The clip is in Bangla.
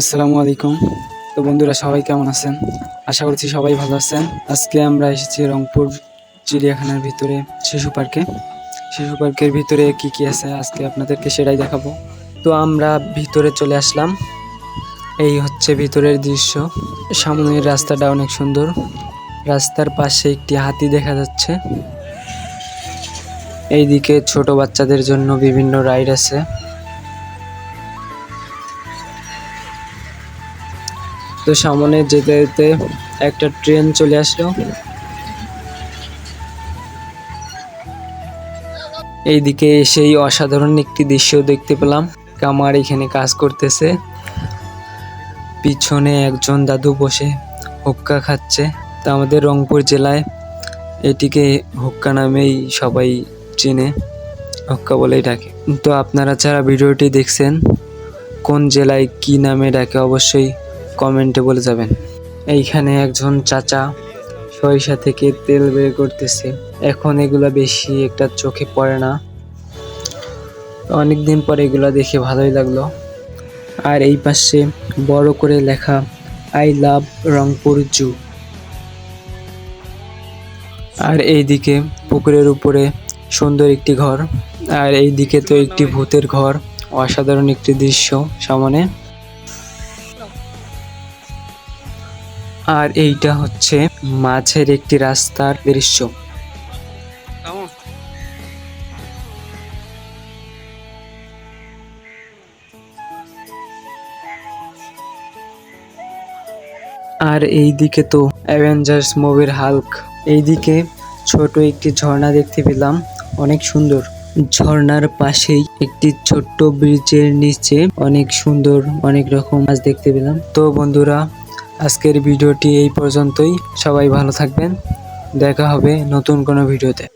আসসালামু আলাইকুম। তো বন্ধুরা, সবাই কেমন আছেন? আশা করছি সবাই ভালো আছেন। আজকে আমরা এসেছি রংপুর চিড়িয়াখানার ভিতরে শিশু পার্কে। শিশু পার্কের ভিতরে কি কি আছে আজকে আপনাদেরকে সেটাই দেখাবো। তো আমরা ভিতরে চলে আসলাম। এই হচ্ছে ভিতরের দৃশ্য। সামনের রাস্তাটা অনেক সুন্দর। রাস্তার পাশে একটি হাতি দেখা যাচ্ছে। এইদিকে ছোট বাচ্চাদের জন্য বিভিন্ন রাইড আছে। তো সামনে যেতে যেতে একটা ট্রেন চলে আসলো। এইদিকে সেই অসাধারণ একটি দৃশ্য দেখতে পেলাম। কামার এখানে কাজ করতেছে। পিছনে একজন দাদু বসে হুক্কা খাচ্ছে। তা আমাদের রংপুর জেলায় এটিকে হুক্কা নামেই সবাই চিনে, হুক্কা বলেই ডাকে। তো আপনারা যারা ভিডিওটি দেখছেন, কোন জেলায় কি নামে ডাকে অবশ্যই কমেন্টে বলে যাবেন। এইখানে একজন চাচা সরিষা থেকে তেল বের করতেছে। এখন এগুলা বেশি একটা চোখে পড়ে না। অনেকদিন পর এগুলা দেখে ভালোই লাগল। আর এই পাশে বড় করে লেখা, আই লাভ রংপুর জু। আর এইদিকে পুকুরের উপরে সুন্দর একটি ঘর। আর এইদিকে তো একটি ভূতের ঘর। অসাধারণ একটি দৃশ্য সামনে। আর এইটা হচ্ছে মাঝের একটি রাস্তার দৃশ্য। আর এইদিকে তো অ্যাভেঞ্জার্স মুভির হাল্ক এইদিকে ছোট একটি ঝর্ণা দেখতে পেলাম অনেক সুন্দর। ঝর্ণার পাশেই একটি ছোট্ট ব্রিজের নিচে অনেক সুন্দর অনেক রকম মাছ দেখতে পেলাম। তো বন্ধুরা আজকের ভিডিওটি এই পর্যন্তই। সবাই ভালো থাকবেন। দেখা হবে নতুন কোনো ভিডিওতে।